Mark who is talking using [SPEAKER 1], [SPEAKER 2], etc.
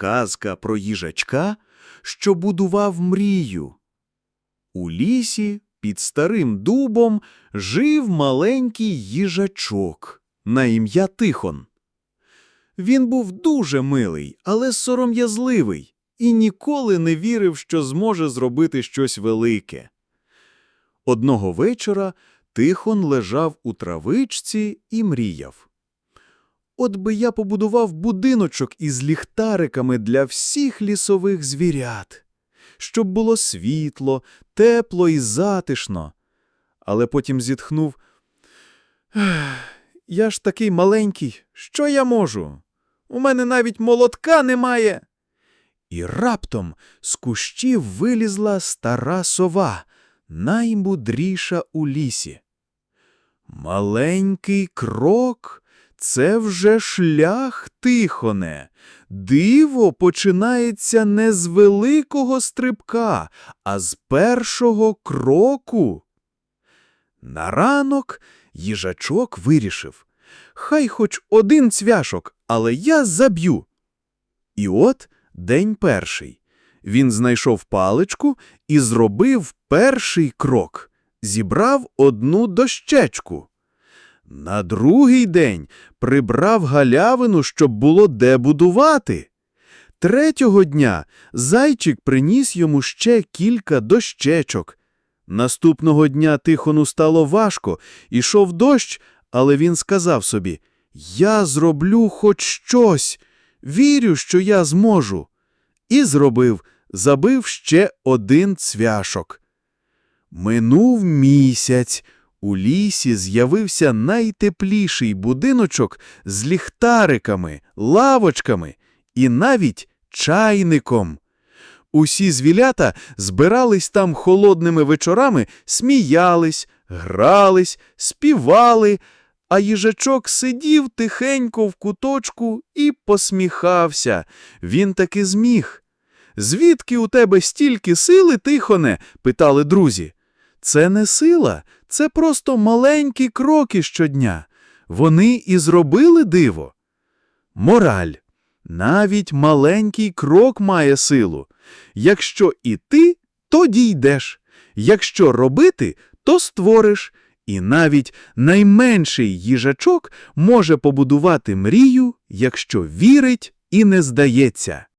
[SPEAKER 1] Казка про їжачка, що будував мрію. У лісі під старим дубом жив маленький їжачок на ім'я Тихон. Він був дуже милий, але сором'язливий і ніколи не вірив, що зможе зробити щось велике. Одного вечора Тихон лежав у травичці і мріяв. От би я побудував будиночок із ліхтариками для всіх лісових звірят, щоб було світло, тепло і затишно. Але потім зітхнув. Я ж такий маленький, що я можу? У мене навіть молотка немає. І раптом з кущів вилізла стара сова, наймудріша у лісі. Маленький крок — це вже шлях, Тихоне. Диво починається не з великого стрибка, а з першого кроку. На ранок їжачок вирішив. Хай хоч один цвяшок, але я заб'ю. І от день перший. Він знайшов паличку і зробив перший крок. Зібрав одну дощечку. На другий день прибрав галявину, щоб було де будувати. Третього дня зайчик приніс йому ще кілька дощечок. Наступного дня Тихону стало важко, ішов дощ, але він сказав собі «Я зроблю хоч щось, вірю, що я зможу». І зробив, забив ще один цвяшок. Минув місяць. У лісі з'явився найтепліший будиночок з ліхтариками, лавочками і навіть чайником. Усі звілята збирались там холодними вечорами, сміялись, грались, співали, а їжачок сидів тихенько в куточку і посміхався. Він таки зміг. Звідки у тебе стільки сили, Тихоне? питали друзі. Це не сила, це просто маленькі кроки щодня. Вони і зробили диво. Мораль. Навіть маленький крок має силу. Якщо іти, то дійдеш. Якщо робити, то створиш. І навіть найменший їжачок може побудувати мрію, якщо вірить і не здається.